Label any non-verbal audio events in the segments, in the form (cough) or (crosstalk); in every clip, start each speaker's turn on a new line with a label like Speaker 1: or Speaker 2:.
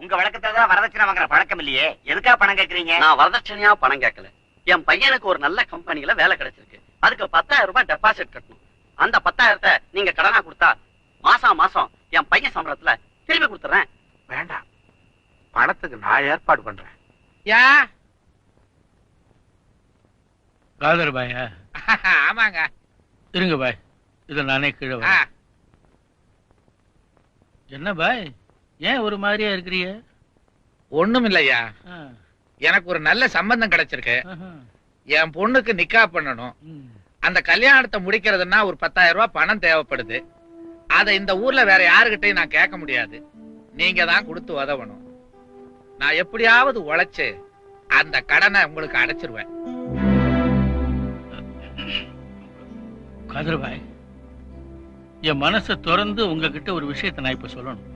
Speaker 1: உங்க வழக்கத்துல தான் வரதட்சணை வாங்குற பழக்கம் இல்லையே. எதுக்காக பணம் கேக்குறீங்க?
Speaker 2: நான் வரதட்சணையா பணம் கேட்கல என் பையனுக்கு ஒரு நல்ல கம்பெனில வேலை கிடைச்சிருக்கு. அதுக்கு பத்தாயிரம் ரூபாய் டெபாசிட் கட்டணும். அந்த பத்தாயிரத்தை நீங்க கடனா கொடுத்தா மாசம் மாசம் என் பையன் சம்பளத்துல திருப்பி கொடுத்துறேன்.
Speaker 3: வேண்டாம். பணத்துக்கு நான் ஏற்பாடு பண்றேன்.
Speaker 4: யா?
Speaker 5: காதர் பாயா
Speaker 4: ஆமாங்க.
Speaker 5: இருங்க பாய். இதை நானே கீழே. என்ன பாய்? ஏன் ஒரு மாதிரியா இருக்கிறீங்க?
Speaker 4: ஒண்ணும் இல்லையா எனக்கு ஒரு நல்ல சம்பந்தம் கிடைச்சிருக்கு. என் பொண்ணுக்கு நிக்கா பண்ணணும். அந்த கல்யாணத்தை முடிக்கிறதுன்னா ஒரு பத்தாயிரம் ரூபாய் பணம் தேவைப்படுது. அத இந்த ஊர்ல வேற யாருகிட்டயும் நான் கேட்க முடியாது. நீங்க தான் கொடுத்து உதவணும். நான் எப்படியாவது உழைச்சு அந்த கடனை உங்களுக்கு அடைச்சிருவேன்.
Speaker 5: காதர் பாய் என் மனசை திறந்து உங்ககிட்ட ஒரு விஷயத்தை நான் இப்ப சொல்லணும்.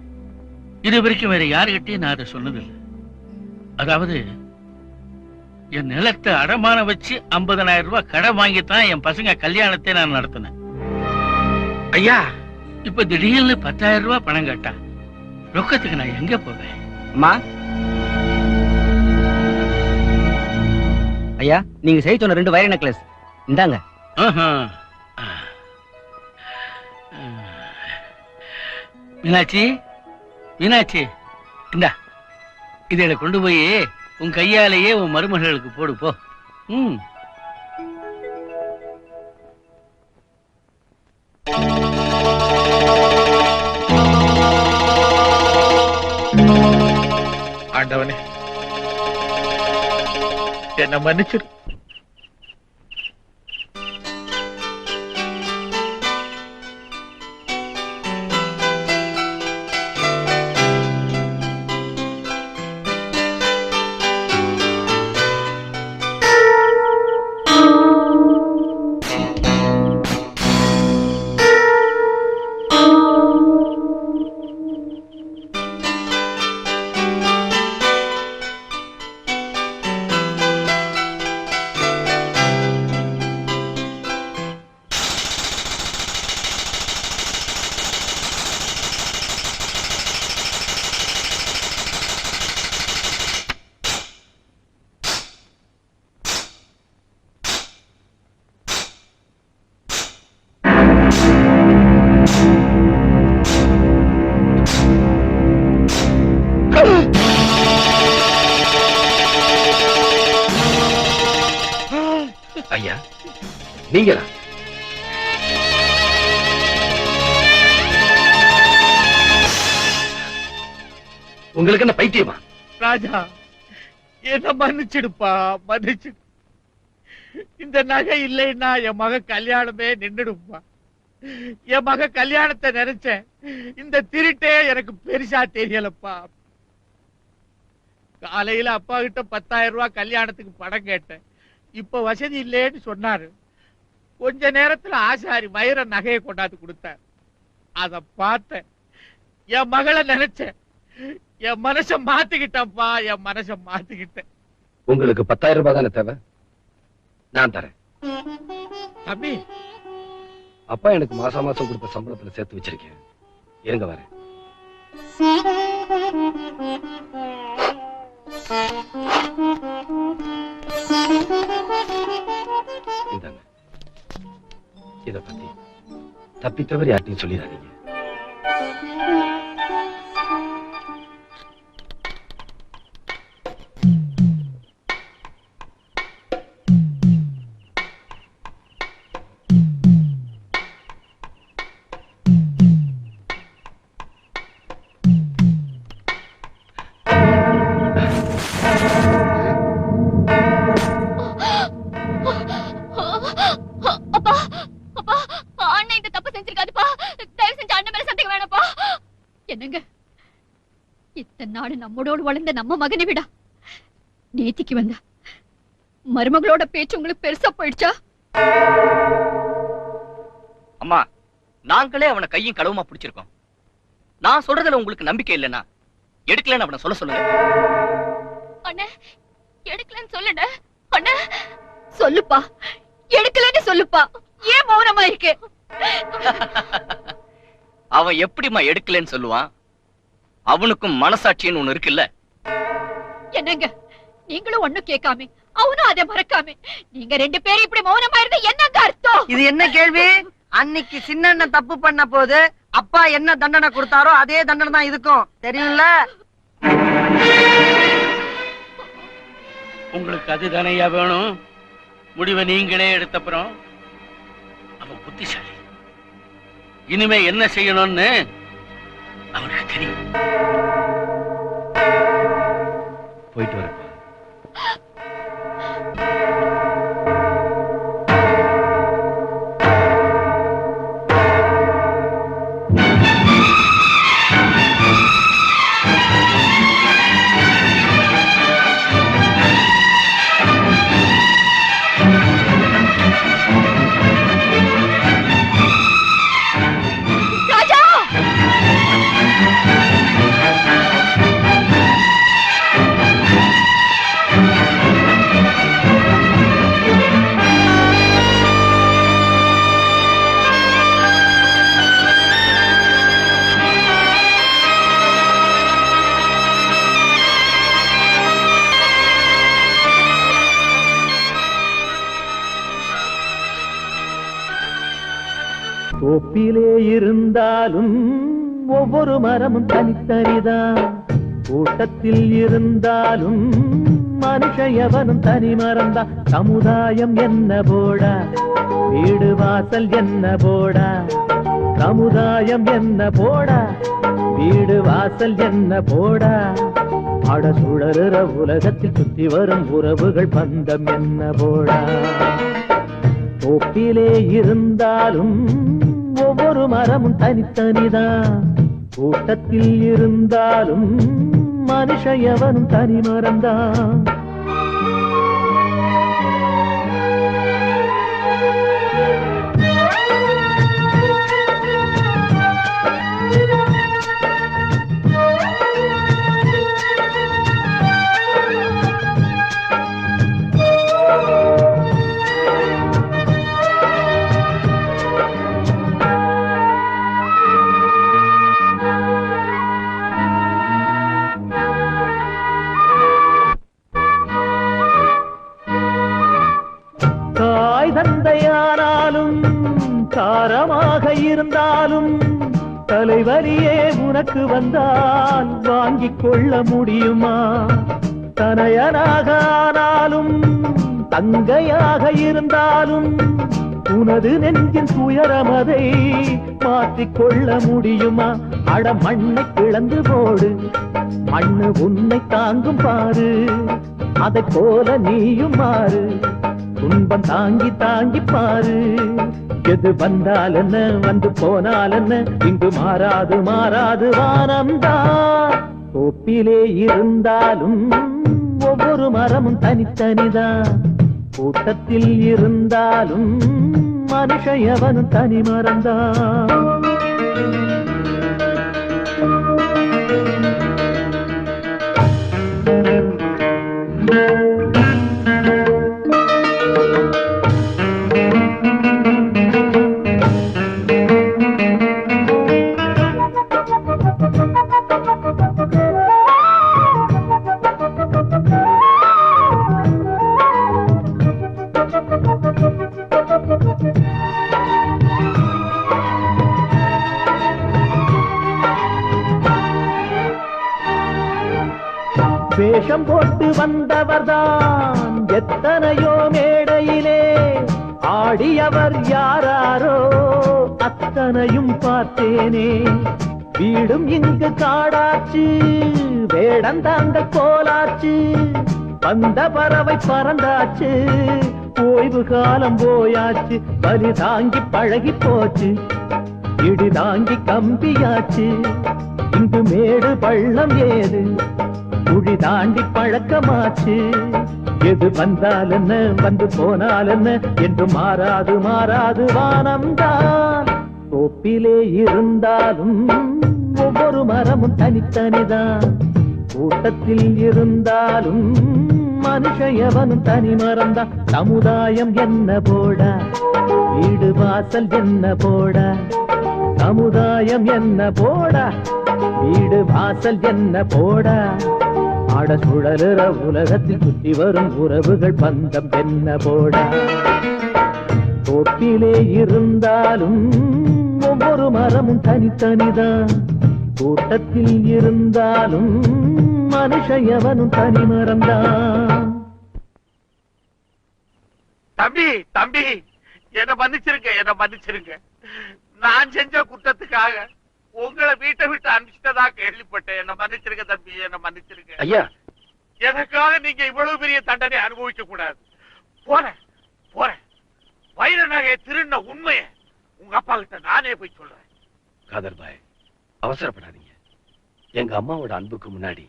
Speaker 5: இது வரைக்கும் வேற யாருகிட்டயும் நான் அதை சொன்னதில்லை. அதாவது என் நிலத்தை அடமான வச்சு 50000 ரூபாய் கடன் வாங்கித்தான் என் பசங்க கல்யாணத்தை நான் நடத்தினேன்.
Speaker 4: ஐயா
Speaker 5: இப்ப திடீர்னு பத்தாயிரம் ரூபாய் பணம் கேட்டா ரொக்கத்துக்கு நான் எங்க போவேன்?
Speaker 6: அம்மா. ஐயா நீங்க செய்ய சொன்ன ரெண்டு வயர் நெக்லஸ். இந்தாங்க.
Speaker 5: மீனாட்சி மீனாட்சி இந்தா இதை கொண்டு போய் உன் கையாலேயே உன் மருமகளுக்கு போடு போ. ம்.
Speaker 4: ஆண்டவனே என்ன மன்னிச்சிரு
Speaker 3: பைத்தியமா
Speaker 4: ராஜா என்ன மன்னிச்சிடுப்பா மன்னிச்சு இந்த நகை இல்லைன்னா என் மக கல்யாணமே நின்றுடுப்பா என் மக கல்யாணத்தை நினைச்சேன் இந்த திருட்டே எனக்கு பெருசா தெரியலப்பா காலையில அப்பா கிட்ட பத்தாயிரம் ரூபாய் கல்யாணத்துக்கு படம் கேட்டேன் இப்ப வசதி இல்லைன்னு சொன்னாரு கொஞ்ச நேரத்துல ஆசாரி வைர நகையை கொண்டாந்து கொடுத்தார் அத பார்த்தேன் என் மகளை நினைச்சேன் என் மனச மாத்திக்கிட்டேன்ப்பா என் மனச மாத்திக்கிட்டேன்.
Speaker 3: உங்களுக்கு பத்தாயிரம் ரூபாய் தானே தேவை? நான் தரேன்.
Speaker 4: தம்பி.
Speaker 3: அப்பா எனக்கு மாசம் மாசம் கொடுத்த சம்பளத்துல சேர்த்து வச்சிருக்கேன். இருங்க வரேன். இந்தாங்க. இத பத்தி தப்பி தவறி யார்ட்டையும் சொல்லிடாதீங்க.
Speaker 7: நம்மளோடு வளர்ந்த நம்ம மகனை விட. நேத்திக்கு வந்த. மருமகளோட பேச்சு உங்களுக்கு பெருசா போயிடுச்சா?
Speaker 2: அம்மா நாங்களே அவனை கையும் களவுமா பிடிச்சிருக்கோம். நான் சொல்றதுல உங்களுக்கு நம்பிக்கை இல்லைன்னா எடுக்கலன்னு அவனை சொல்ல சொல்லுங்க.
Speaker 7: அண்ணே எடுக்கலன்னு சொல்லுட அண்ணே சொல்லுப்பா. எடுக்கலன்னு சொல்லுப்பா. ஏன் மௌனமா இருக்கு? (laughs)
Speaker 2: அவன் எப்படிம்மா எடுக்கலன்னு சொல்லுவான்?
Speaker 8: அவனுக்கும் மனசாட்சின்னு ஒண்ணு இருக்குல்ல?
Speaker 9: என்னங்க? நீங்களும் ஒண்ணும் கேட்காம அவனும் அதை மறக்காம நீங்க ரெண்டு பேரும் இப்படி மௌனமா இருந்தா என்னங்க அர்த்தம்?
Speaker 10: இது என்ன கேள்வி? அன்னைக்கு சின்ன அண்ணன் தப்பு பண்ண போது அப்பா என்ன தண்டனை கொடுத்தாரோ அதே தண்டனை தான் இதுக்கும். தெரியும்ல?
Speaker 5: உங்களுக்கு அதுதானையா வேணும்? முடிவை நீங்களே எடுத்தப்புறம் அவன் புத்திசாலி. இனிமே என்ன செய்யணும்னு அவனுக்கு தெரியும்.
Speaker 3: போயிட்டு
Speaker 11: வரேன். இருந்தாலும் ஒவ்வொரு மரமும் தனித்தனிதான் கூட்டத்தில் இருந்தாலும் மனுஷயவனும் தனி மரம்தான் சமுதாயம் என்ன போடா? வீடு வாசல் என்ன போடா? சமுதாயம் என்ன போடா? வீடு வாசல் என்ன போடா? அட சுழறுற உலகத்தில் சுத்தி வரும் உறவுகள் பந்தம் என்ன போடா? போக்கிலே இருந்தாலும் ஒவ்வொரு மரமும் தனித்தனிதான் கூட்டத்தில் இருந்தாலும் மனுஷ எவனும் தனி மரம்தான். இருந்தாலும் தலைவரியே உனக்கு வந்தால் வாங்கிக் கொள்ள முடியுமா? தனையனாக ஆனாலும் தங்கையாக இருந்தாலும் உனது நெஞ்சின் துயரமதை மாற்றிக் கொள்ள முடியுமா? அட மண்ணை கிளந்து போடு மண்ணு உன்னை தாங்கும் பாரு அதைப் போல நீயும் மாறு துன்பம் தாங்கி தாங்கி பாரு. எது வந்தால் என்ன வந்து போனால் என்ன இங்கு மாறாது மாறாது வானம்தான். கோப்பிலே இருந்தாலும் ஒவ்வொரு மரமும் தனித்தனிதான். கூட்டத்தில் இருந்தாலும் மனுஷ எவனும் தனி மறந்தான் வந்தவர்தான் எத்தனையோ மேடையிலே ஆடியவர் யாராரோ அத்தனையும் பார்த்தேனே. வீடும் இங்கு காடாச்சு வேடந்தாங்க கோலாச்சு வந்த பறவை பறந்தாச்சு ஓய்வு காலம் போயாச்சு பலி தாங்கி பழகி போச்சு இடி தாங்கி கம்பியாச்சு. இங்கு மேடு பள்ளம் ஏது? குழி தாண்டி பழக்கமாச்சு. எது வந்தால் என்ன வந்து போனால் என்ன என்று மாறாது மாறாது வானம்தான். தோப்பிலே இருந்தாலும் ஒவ்வொரு மரமும் தனித்தனிதான். கூட்டத்தில் இருந்தாலும் மனுஷ எவனும் தனி மரம்தான். சமுதாயம் என்ன போட? வீடு வாசல் என்ன போட? சமுதாயம் என்ன போட? வீடு வாசல் என்ன போட? ஆட சுழலுற உலகத்தில் சுற்றி வரும் உறவுகள் பந்தம் என்ன போடா? தோப்பிலே இருந்தாலும் ஒவ்வொரு மரமும் தனித்தனிதான். கூட்டத்தில் இருந்தாலும் மனுஷ எவனும் தனி மரம்தான்.
Speaker 12: தம்பி தம்பி என்ன மன்னிச்சிருங்க என்ன மன்னிச்சிருங்க. நான் செஞ்ச குற்றத்துக்காக உங்களை வீட்டை விட்டு அனுப்பிச்சிட்டதா கேள்விப்பட்டேன். என்ன மன்னிச்சிருங்க தம்பி என்ன மன்னிச்சிருங்க.
Speaker 3: ஐயா
Speaker 12: எனக்காக நீங்க இவ்வளவு பெரிய தண்டனை அனுபவிக்க கூடாது? போறேன் போறேன் வைர நகையை திருடின உண்மையை உங்க அப்பா கிட்ட நானே போய் சொல்றேன்.
Speaker 3: காதர் பாய் அவசரப்படாதீங்க. எங்க அம்மாவோட அன்புக்கு முன்னாடி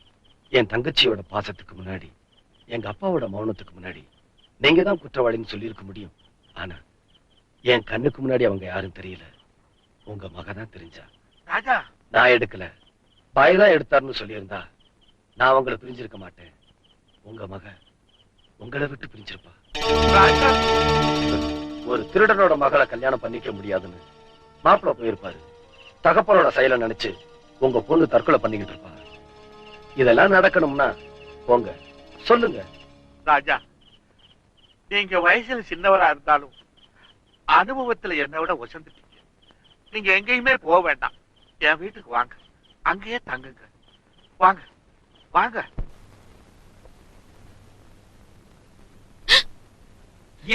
Speaker 3: என் தங்கச்சியோட பாசத்துக்கு முன்னாடி எங்க அப்பாவோட மௌனத்துக்கு முன்னாடி நீங்க தான் குற்றவாளின்னு சொல்லியிருக்க முடியும். ஆனா என் கண்ணுக்கு முன்னாடி அவங்க யாரும் தெரியல. உங்க மக தான் தெரிஞ்சா.
Speaker 12: ராஜா!
Speaker 3: நான் எடுக்கல. பாய் தான் எடுத்தாருன்னு சொல்லியிருந்தா நான் அவங்கள பிரிஞ்சிருக்க மாட்டேன். உங்க மக உங்களை விட்டு பிரிஞ்சிருப்பா. ஒரு திருடனோட மகளை கல்யாணம் பண்ணிக்க முடியாதுன்னு மாப்பிள்ள போயிருப்பாரு. தகப்பனோட செயலை நினைச்சு உங்க பொண்ணு தற்கொலை பண்ணிக்கிட்டு இருப்பாங்க இதெல்லாம் நடக்கணும்னா போங்க. சொல்லுங்க.
Speaker 12: ராஜா நீங்க வயசுல சின்னவரா இருந்தாலும் அனுபவத்துல என்ன விட ஒசந்துட்டீங்க நீங்க எங்கேயுமே போக வேண்டாம். என் வீட்டுக்கு வாங்க. அங்கேயே தங்குங்க. வாங்க. வாங்க.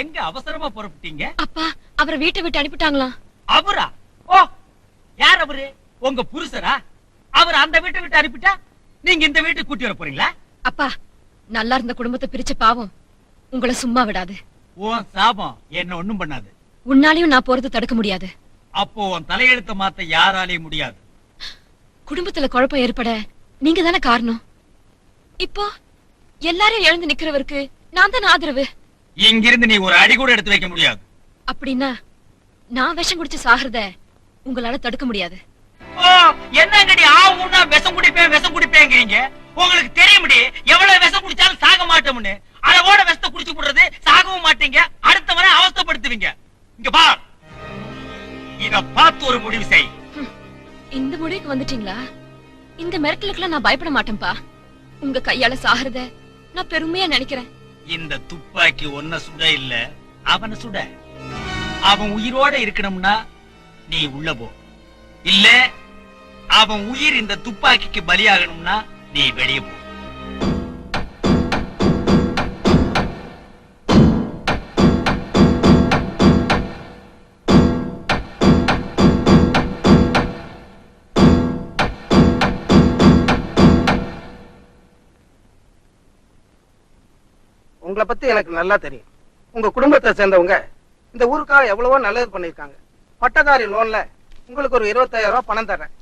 Speaker 13: எங்க அவசரமா புறப்பட்டீங்க?
Speaker 9: அப்பா அவரை வீட்டை விட்டு அனுப்பிட்டாங்களா?
Speaker 13: அவரா? ஓ யார் அவரு? உங்க புருஷரா? அவர் அந்த வீட்டை விட்டு அனுப்பிட்டா நீங்க இந்த வீட்டுக்கு கூட்டி வர போறீங்களா?
Speaker 9: அப்பா நல்லா இருந்த குடும்பத்தை பிரிச்ச பாவம் உங்களை சும்மா விடாது.
Speaker 13: உன் சாபம் என்ன ஒண்ணும் பண்ணாது.
Speaker 9: உன்னாலையும் நான் போறது தடுக்க முடியாது.
Speaker 13: அப்போ உன் தலையெழுத்த மாத்த யாராலையும் முடியாது.
Speaker 9: குடும்பத்துல குழப்பம் ஏற்பட நீங்க தானே காரணம்? இப்போ எல்லாரும் எழுந்து நிக்கிறவருக்கு நான் தானே ஆதரவு?
Speaker 13: இங்கிருந்து நீ ஒரு அடி கூட எடுத்து வைக்க முடியாது.
Speaker 9: அப்படின்னா நான் விஷம் குடிச்சு சாகிறத உங்களால தடுக்க முடியாது.
Speaker 13: ஓ என்னங்கடி ஆ ஊனா விஷம் குடிப்பேன் விஷம் குடிப்பேங்கிறீங்க? உங்களுக்கு தெரியும்டி எவ்வளவு விஷம் குடிச்சாலும் சாக மாட்டோம்னு. அளவோட விஷத்தை குடிச்சு போடுறது சாகவும் மாட்டீங்க. அடுத்தவரை அவஸ்தைப்படுத்துவீங்க. இங்க பா. இத பார்த்து ஒரு முடிவு செய்.
Speaker 9: இந்த முடிவுக்கு வந்துட்டீங்களா? இந்த மிரட்டலுக்குலாம் நான் பயப்பட மாட்டேன்பா. உங்க கையால சாகிறத நான் பெருமையா நினைக்கிறேன்.
Speaker 13: இந்த துப்பாக்கி ஒன்ன சுட இல்ல. அவன சுட. அவன் உயிரோட இருக்கணும்னா நீ உள்ள போ. இல்ல அவன் உயிர் இந்த துப்பாக்கிக்கு பலியாகணும்னா நீ வெளியே போ.
Speaker 10: உங்களை பத்தி எனக்கு நல்லா தெரியும். உங்க குடும்பத்தை சேர்ந்தவங்க இந்த ஊருக்காக எவ்வளவோ நல்லது பண்ணிருக்காங்க பட்டதாரி லோன்ல உங்களுக்கு ஒரு இருபத்தாயிரம் ரூபாய் பணம் தர்றேன்.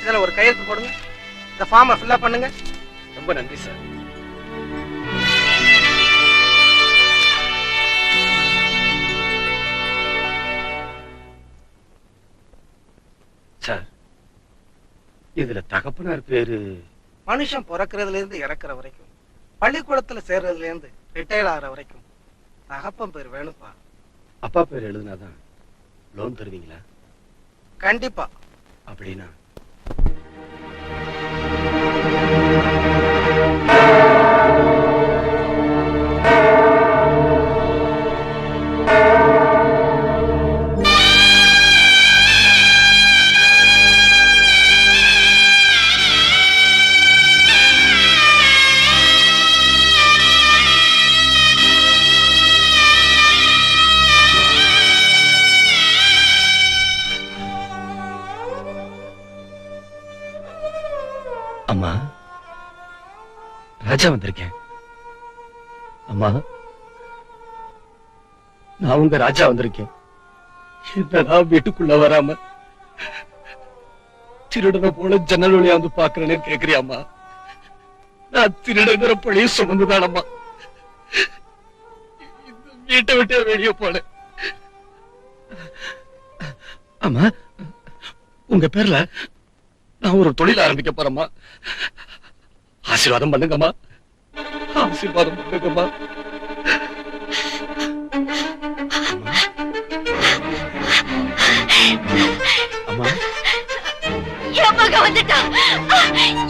Speaker 10: இதுல ஒரு கையெழுத்து போடுங்க. இந்த ஃபார்மை ஃபில்அப் பண்ணுங்க.
Speaker 3: ரொம்ப நன்றி சார் சார் இதுல தகப்பனார் பேரு
Speaker 10: மனுஷன் பிறக்கிறதுல இருந்து இறக்குற வரைக்கும் பள்ளிக்கூடத்துல சேர்றதுல இருந்து ரிட்டையர் ஆகுற வரைக்கும் தகப்பன் பேர் வேணுப்பா
Speaker 3: அப்பா பேர் எழுதுனாதான் லோன் தருவீங்களா?
Speaker 10: கண்டிப்பா.
Speaker 3: அப்படின்னா ராஜா வந்திருக்கேன். அம்மா நான் உங்க ராஜா வந்திருக்கேன். என்னதான் வீட்டுக்குள்ள வராம திருடனை போல ஜன்னல் வழியா வந்து பாக்குறேன்னு கேக்குறியாமா நான் திருடங்கிற பழிய சுமந்துதானம்மா? இந்த வீட்டை விட்டு வெளியே போல ஆமா உங்க பேர்ல நான் ஒரு தொழில் ஆரம்பிக்க போறேம்மா. ஆசீர்வாதம் பண்ணுங்கம்மா. ஆசீர்வாதம் பண்ணுங்கம்மா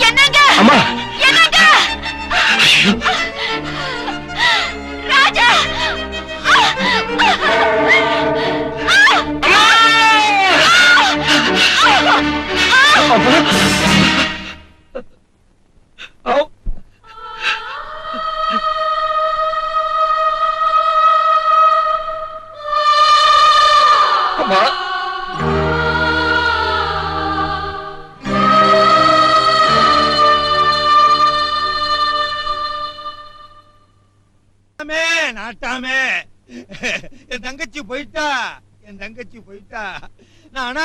Speaker 9: என்னங்க?
Speaker 3: அம்மா.
Speaker 9: என்னங்க?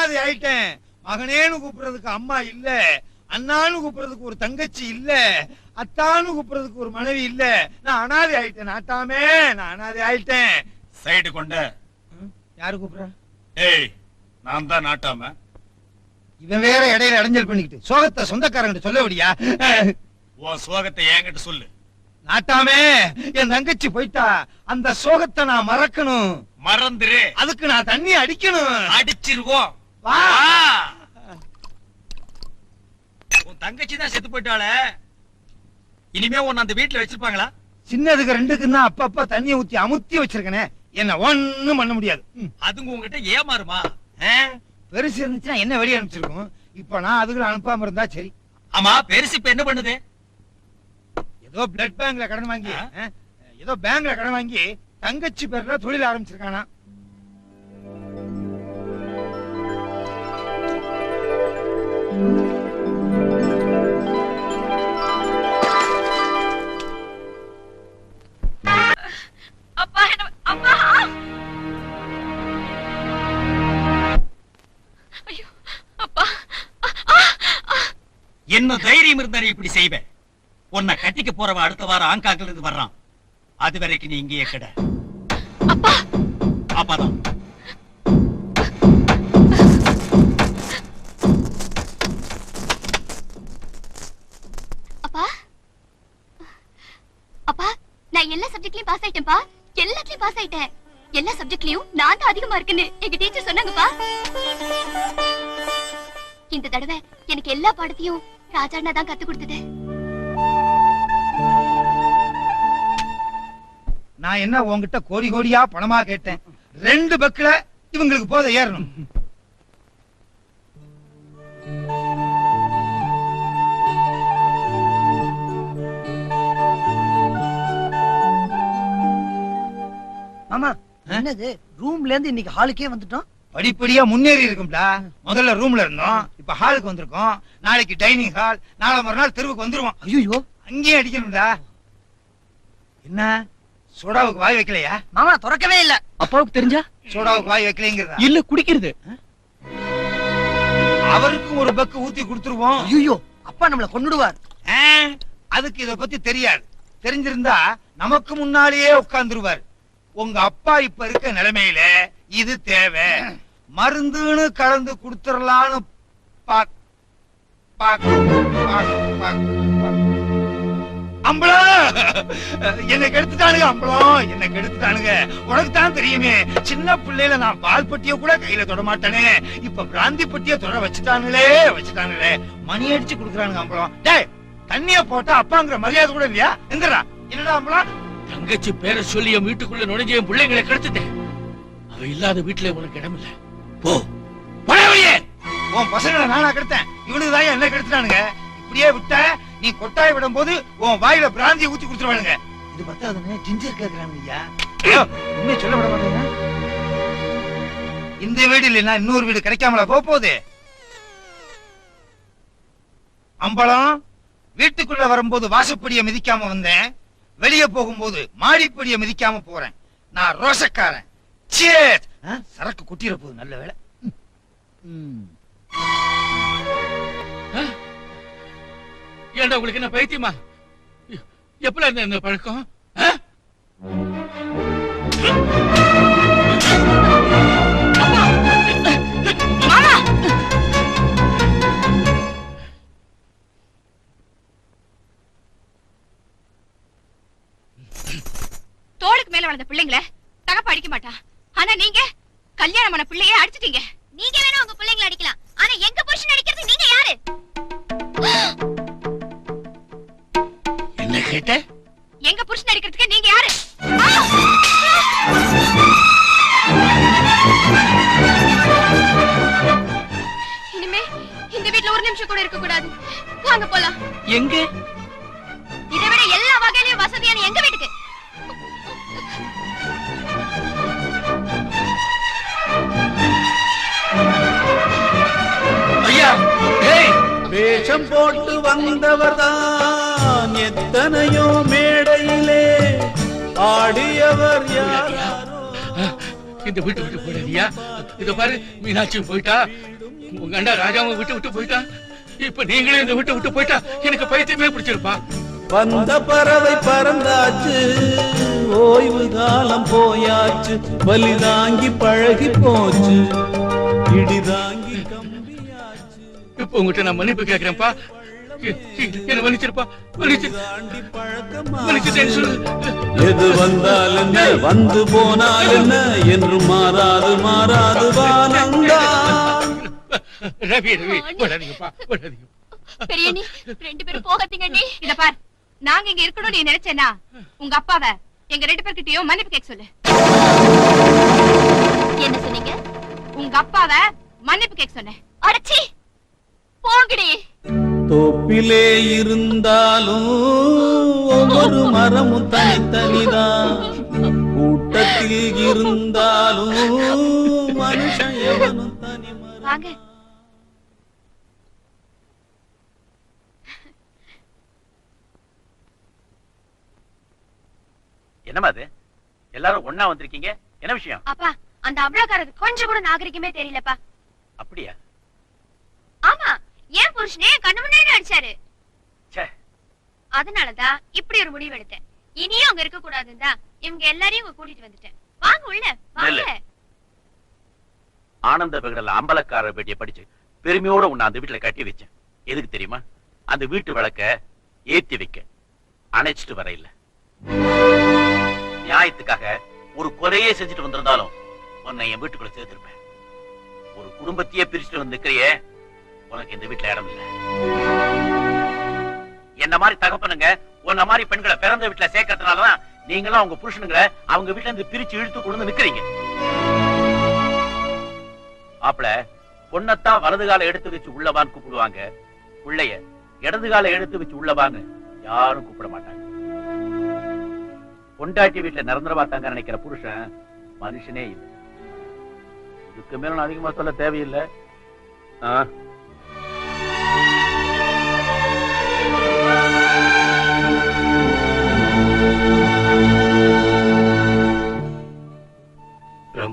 Speaker 12: அனாதை ஆயிட்டேன். மகனேன்னு கூப்பிடுறதுக்கு அம்மா இல்ல. அண்ணான்னு கூப்பிடுறதுக்கு ஒரு தங்கச்சி இல்ல. அத்தான்னு கூப்பிடுறதுக்கு ஒரு மனைவி இல்ல. நான் அனாதை ஆயிட்டேன். நாட்டாமே நான் அனாதை ஆயிட்டேன்.
Speaker 13: சைடு கொண்ட.
Speaker 12: யாரு கூப்பிடுறா?
Speaker 13: ஏய் நான் தான் நாட்டாம.
Speaker 12: இவன் வேற இடையில இடைஞ்சல் பண்ணிக்கிட்டு. சோகத்தை சொந்தக்காரங்கிட்ட சொல்ல விடியா
Speaker 13: உன் சோகத்தை என்கிட்ட சொல்லு.
Speaker 12: நாட்டாமே என் தங்கச்சி போயிட்டா. அந்த சோகத்தை நான் மறக்கணும்.
Speaker 13: மறந்துரு.
Speaker 12: அதுக்கு நான் தண்ணி அடிக்கணும்.
Speaker 13: அடிச்சிருவோம்.
Speaker 12: வா.
Speaker 13: உன் தங்கச்சி தான் செத்து போயிட்டாளே. இனிமே உன்னை அந்த வீட்டுல வச்சிருப்பாங்களா?
Speaker 12: சின்னதுக்கு ரெண்டுக்குன்னா அப்பப்ப தண்ணியை ஊத்தி அமுத்தி வச்சிருக்கனே. என்ன ஒண்ணும் பண்ண முடியாது.
Speaker 13: அதுங்க உங்ககிட்ட ஏமாறுமா?
Speaker 12: பெருசு இருந்துச்சுன்னா என்ன வெளியே அனுப்பிச்சிருக்கும்? இப்ப நான் அதுகளை அனுப்பாம இருந்தா சரி.
Speaker 13: ஆமா பெருசு இப்ப என்ன பண்ணுது?
Speaker 12: ஏதோ பிளட் பேங்க்ல கடன் வாங்கி ஏதோ பேங்க்ல கடன் வாங்கி தங்கச்சி பேர்ல தொழில் ஆரம்பிச்சிருக்கானா?
Speaker 13: தைரியம் இருந்தா நீ இப்படி செய்வ உன்னை கட்டிக்க போறவ அடுத்த வாரம் ஆங்காக்ல இருந்து வர்றான். அது வரைக்கும் நீ இங்கேயே கிட.
Speaker 9: அப்பா!
Speaker 13: அப்பாதான்.
Speaker 9: அப்பா! அப்பா நான் எல்லா சப்ஜெக்ட்லயும் பாஸ் ஆயிட்டேன்ப்பா. எல்லாத்துலயும் பாஸ் ஆயிட்டேன். எல்லா சப்ஜெக்ட்லயும் நான் தான் அதிகமா இருக்குன்னு எங்க டீச்சர் சொன்னாங்கப்பா. இந்த தடவை எனக்கு எல்லா பாடத்தையும் ராஜாண்ணா தான் கத்து கொடுத்தது.
Speaker 12: நான் என்ன உன்கிட்ட கோடி கோடியா பணமா கேட்டேன்? ரெண்டு பக்கில இவங்களுக்கு போத ஏறணும்.
Speaker 14: மாமா என்னது? ரூம்ல இருந்து இன்னைக்கு ஹாலுக்கே வந்துட்டோம்?
Speaker 12: படிப்படியா முன்னேறி இருக்கும்டா. முதல்ல ரூம்ல இருந்தோம். இப்ப ஹாலுக்கு வந்திருக்கோம். நாளைக்கு டைனிங் ஹால் நாளை மறுநாள் தெருவுக்கு வந்துருவோம்.
Speaker 14: ஐயோ
Speaker 12: அங்கேயே அடிக்கணும்டா. என்ன? சோடாவுக்கு வாய் வைக்கலையா?
Speaker 14: மாமா திறக்கவே இல்ல.
Speaker 6: அப்பாவுக்கு தெரிஞ்சா?
Speaker 12: சோடாவுக்கு வாய் வைக்கலைங்கிறதா?
Speaker 6: இல்ல குடிக்கிறது.
Speaker 12: அவருக்கும் ஒரு பக்கு ஊத்தி கொடுத்துருவோம்.
Speaker 14: ஐயோ அப்பா நம்மள கொன்னுடுவார்.
Speaker 12: ஆ, அதுக்கு இத பத்தி தெரியாது. தெரிஞ்சிருந்தா நமக்கு முன்னாலேயே உட்கார்ந்துருவார். உங்க அப்பா இப்ப இருக்க நிலைமையில இது தேவை. மருந்துன்னு கலந்து கொடுத்துடலான்னு அம்பளம் என்னை கெடுத்துட்டானுங்க அம்பளம் என்னை கெடுத்துட்டானுங்க. உனக்கு தான் தெரியுமே சின்ன பிள்ளையில நான் பால் பட்டிய கூட கையில தொட மாட்டேனே. இப்ப பிராந்தி பட்டிய தொட வச்சுட்டானுங்களே வச்சுட்டானுங்களே. மணி அடிச்சு குடுக்குறானுங்க அம்பளம் டேய் தண்ணிய போட்டா அப்பாங்கிற மரியாதை கூட இல்லையா? எங்கடா என்னடா அம்பளம்
Speaker 5: தங்கச்சி பேரை சொல்லி என் வீட்டுக்குள்ள நுழைஞ்ச என் பிள்ளைங்களை கெடுத்துட்டேன். அவ இல்லாத வீட்டுல உனக்கு இடமில்ல. போ.
Speaker 12: போடா உன் பசங்களை நானா கெடுத்தேன். இவனுக்கு தான் என்ன கெடுத்துட்டானுங்க. இப்படியே விட்ட நீ கொட்டாய் விடும் போது உன் வாயில பிராந்தியை ஊத்தி கொடுத்துருவானுங்க. இது பத்தாதுன்னு ஜிஞ்சர் கேக்குறானுங்க ஐயா. உண்மையை சொல்ல விட மாட்டேங்க. இந்த வீடு இல்லைன்னா இன்னொரு வீடு கிடைக்காமல போக போகுது அம்பளம் வீட்டுக்குள்ள வரும்போது வாசப்படிய மிதிக்காம வந்தேன். வெளியே போகும்போது மாடிப்படிய மிதிக்காம போறேன். நான் ரோசக்காரன் Cheers. சரக்கு கொட்டிட போகுது நல்ல வேலை
Speaker 5: ஏன்டா உங்களுக்கு என்ன பைத்தியமா? எ- எப்பல இருந்த இந்த பழக்கம்?
Speaker 9: கல்யாணமான
Speaker 15: வேஷம் போட்டு வந்தவர்தான் எத்தனையோ மேடையிலே ஆடியவர் யாரோ?
Speaker 5: இந்த வீட்டு விட்டு போயிடாதியா இத பாரு மீனாட்சி போயிட்டா. உங்க அண்ணா ராஜாவும் விட்டு விட்டு போயிட்டா. இப்ப நீங்களும் இந்த விட்டு விட்டு போயிட்டா எனக்கு பைத்தியமே பிடிச்சிருப்பா.
Speaker 15: வந்த பறவை பறந்தாச்சு ஓய்வு காலம் போயாச்சு வலி தாங்கி பழகி போச்சு இடிதாங்கி
Speaker 5: இப்ப உங்ககிட்ட நான் மன்னிப்பு என்ன மன்னிச்சிருப்பா. சொல்லு.
Speaker 15: எது வந்தால் என்ன? வந்து போனால் என்ன? என்று மாறாது மாறாது வானந்தான்
Speaker 5: ரவி ரவி விடாதீங்கப்பா விடாதீங்க
Speaker 9: பெரியண்ணி ரெண்டு பேரும் போகாதீங்க நீ
Speaker 16: இத பார் நாங்க இங்க இருக்கணும் நீ நினைச்சேனா உங்க அப்பாவை எங்க ரெண்டு பேர்கிட்டயும் மன்னிப்பு கேட்க சொல்லு.
Speaker 9: என்ன சொன்னீங்க?
Speaker 16: உங்க அப்பாவை மன்னிப்பு கேட்க சொன்னேன்.
Speaker 9: அடச்சி! போங்கடி.
Speaker 15: தோப்பிலே இருந்தாலும் ஒவ்வொரு மரமும் தனித்தனிதான் கூட்டத்தில் இருந்தாலும் மனுஷன் எவனும் தனி
Speaker 16: வாங்க.
Speaker 8: என்னம்மா அது? எல்லாரும் ஒண்ணா வந்திருக்கீங்க? என்ன விஷயம்?
Speaker 16: அப்பா அந்த அவ்வளவுக்காரருக்கு கொஞ்சம் கூட நாகரிகமே தெரியலப்பா.
Speaker 8: அப்படியா?
Speaker 16: ஆமா. ஏன் புருஷனே கண்ணு முன்னாடி அடிச்சாரு.
Speaker 8: ச்சே.
Speaker 16: அதனாலதான் இப்படி ஒரு முடிவு எடுத்தேன். இனியும் அங்க இருக்க கூடாதுன்னு தான் இவங்க எல்லாரையும் கூட்டிட்டு வந்துட்டேன். வாங்க உள்ள வாங்க.
Speaker 8: ஆனந்த விகடல அம்பலக்கார பேட்டியை படிச்சு பெருமையோட உன்னை அந்த வீட்டுல கட்டி வச்சேன். எதுக்கு தெரியுமா? அந்த வீட்டு விளக்க ஏத்தி வைக்க. அணைச்சிட்டு வர இல்ல. நியாயத்துக்காக ஒரு கொலையே செஞ்சுட்டு வந்திருந்தாலும் உன்னை என் வீட்டுக்குள்ள சேர்த்திருப்பேன். ஒரு குடும்பத்தையே பிரிச்சுட்டு வந்து நிக்கிறியே. உனக்கு இந்த வீட்டுல இடம் இல்ல. என்ன மாதிரி தகப்பனுங்க உன்ன மாதிரி பெண்களை பிறந்த வீட்டுல சேர்க்கறதுனாலதான் நீங்களும் அவங்க புருஷனுங்களை அவங்க வீட்டுல இருந்து பிரிச்சு இழுத்து கொண்டு நிக்கிறீங்க. மாப்பிள பொண்ணத்தான் வலது கால எடுத்து வச்சு உள்ளவான்னு கூப்பிடுவாங்க. பிள்ளைய இடது கால எடுத்து வச்சு உள்ளவான்னு யாரும் கூப்பிட மாட்டாங்க. பொண்டாட்டி வீட்டுல நிரந்தரமா தாங்க நினைக்கிற புருஷன் மனுஷனே இல்லை. இதுக்கு மேல நான் அதிகமா சொல்ல தேவையில்லை. ஆஹ்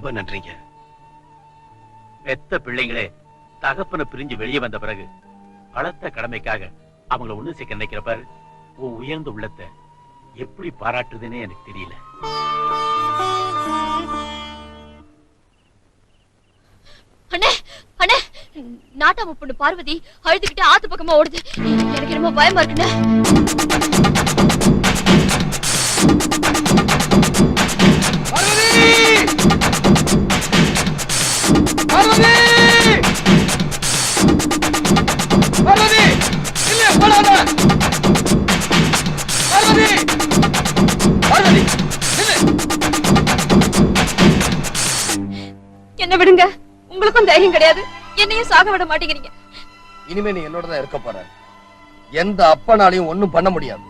Speaker 3: ரொம்ப நன்றிங்க.
Speaker 8: பெத்த பிள்ளைங்களே தகப்பனை பிரிஞ்சு வெளியே வந்த பிறகு பலத்த கடமைக்காக அவங்கள ஒண்ணு சேர்க்க நினைக்கிற பாரு உன் உயர்ந்த உள்ளத்தை எப்படி பாராட்டுதுன்னே எனக்கு தெரியல.
Speaker 9: நாட்டாம பொண்ணு பார்வதி அழுதுகிட்டு ஆத்து பக்கமா ஓடுது. எனக்கு என்னமோ பயமா இருக்குன்னு உங்களுக்கும் கிடையாது. என்னையும் சாக விட மாட்டேங்கிறீங்க.
Speaker 14: இனிமே நீ என்னோட தான் இருக்க போற. எந்த அப்பனாலையும் ஒண்ணும் பண்ண முடியாது.